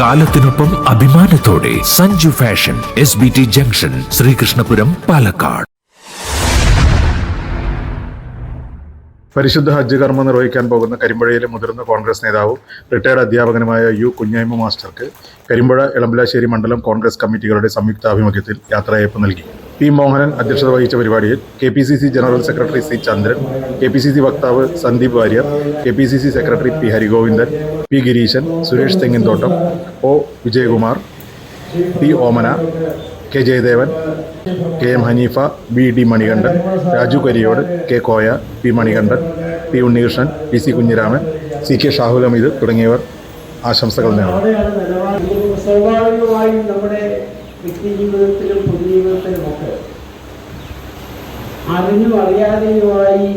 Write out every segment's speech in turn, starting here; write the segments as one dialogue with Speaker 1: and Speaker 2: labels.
Speaker 1: കാലത്തിനൊപ്പം അഭിമാനത്തോടെ Sanju fashion S B T junction Sreekrishnapuram Palakkad.
Speaker 2: പരിശുദ്ധ ഹജ്ജ് കർമ്മം നിർവഹിക്കാൻ പോകുന്ന കരിമ്പുഴയിലെ മുതിർന്ന കോൺഗ്രസ് നേതാവും റിട്ടയർഡ് അധ്യാപകനുമായ യു കുഞ്ഞായ്മ മാസ്റ്റർക്ക് കരിമ്പുഴ ഇളമ്പലാശ്ശേരി മണ്ഡലം കോൺഗ്രസ് കമ്മിറ്റികളുടെ സംയുക്താഭിമുഖ്യത്തിൽ യാത്രയയപ്പ് നൽകി. പി മോഹനൻ അധ്യക്ഷത വഹിച്ച പരിപാടിയിൽ K P C C general secretary C Chandran K P C C വക്താവ് Sandeep Warrier K P C C secretary P Harigovindan P Gireesan Suresh Thenginthottam O Vijayakumar P Omana K Jayadevan K M Haneefa B D Manikandan Raju Kariyode K Koya P Manikandan P Unnikrishnan P C Kunhiraman C K Shahul Hameed തുടങ്ങിയവർ ആശംസകൾ നേർന്നു.
Speaker 3: സ്വാഭാവികമായും നമ്മുടെ വ്യക്തി ജീവിതത്തിലും പൊതുജീവിതത്തിലുമൊക്കെ അറിഞ്ഞും അറിയാതെയുമായി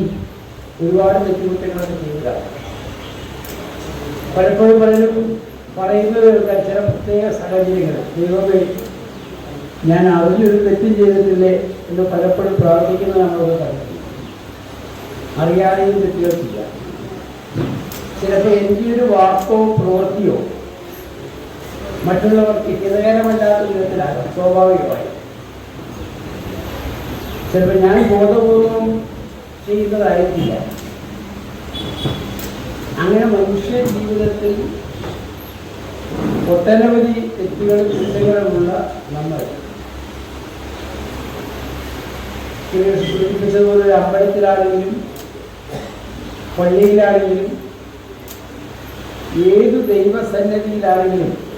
Speaker 3: ഒരുപാട് തെറ്റുകുറ്റങ്ങളൊക്കെ ചെയ്യുക. പലപ്പോഴും പലരും പറയുന്നത് കേൾക്കാൻ ചില പ്രത്യേക സാഹചര്യങ്ങൾ. ദൈവമേ ഞാൻ അറിഞ്ഞൊരു തെറ്റും ചെയ്തിട്ടില്ലേ എന്ന് പലപ്പോഴും പ്രാർത്ഥിക്കുന്നത് നമ്മളൊക്കെ കണ്ടെത്തി അറിയാതെയും തെറ്റുകൾ ചെയ്യാം. ചിലപ്പോൾ എന്റെ ഒരു വാക്കോ പ്രവൃത്തിയോ മറ്റുള്ളവർക്ക് ഹിതകരമല്ലാത്ത വിധത്തിലാകാം സ്വാഭാവികമായി. ചിലപ്പോൾ ഞാൻ ബോധപൂർവം ചെയ്യുന്നതായിരിക്കില്ല. അങ്ങനെ മനുഷ്യ ജീവിതത്തിൽ ഒട്ടനവധി തെറ്റുകളും ചിന്തകളുമുള്ള നമ്മൾ. സൂചിപ്പിച്ചതുപോലെ അമ്പലത്തിലാണെങ്കിലും പള്ളിയിലാണെങ്കിലും ഏത് ദൈവസന്നദ്ധിയിലാണെങ്കിലും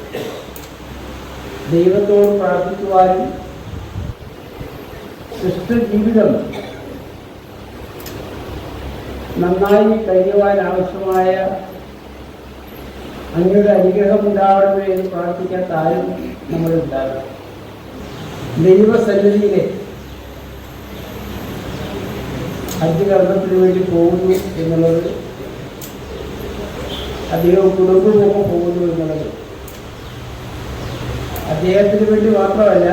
Speaker 3: ദൈവത്തോട് പ്രാർത്ഥിക്കുവാനും സൃഷ്ടജീവിതം നന്നായി കഴിയുവാൻ ആവശ്യമായ അങ്ങയുടെ അനുഗ്രഹം ഉണ്ടാവണമേ എന്ന് പ്രാർത്ഥിക്കാത്ത ആരും നമ്മളുണ്ടാകും ദൈവസന്നിധിയിലെ ഹജ്ജ് കർമ്മത്തിന് വേണ്ടി പോകുന്നു എന്നുള്ളത് അധികം കുടുംബമൊക്കെ പോകുന്നു എന്നുള്ളത് അദ്ദേഹത്തിന് വേണ്ടി മാത്രമല്ല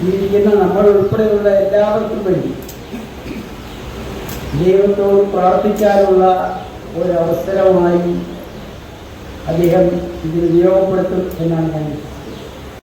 Speaker 3: ജീവിക്കുന്ന നമ്മൾ ഉൾപ്പെടെയുള്ള എല്ലാവർക്കും വേണ്ടി ദൈവത്തോട് പ്രാർത്ഥിക്കാനുള്ള ഒരവസരമായി അദ്ദേഹം ഇതിന് ഉപയോഗപ്പെടുത്തും എന്നാണ് ഞാൻ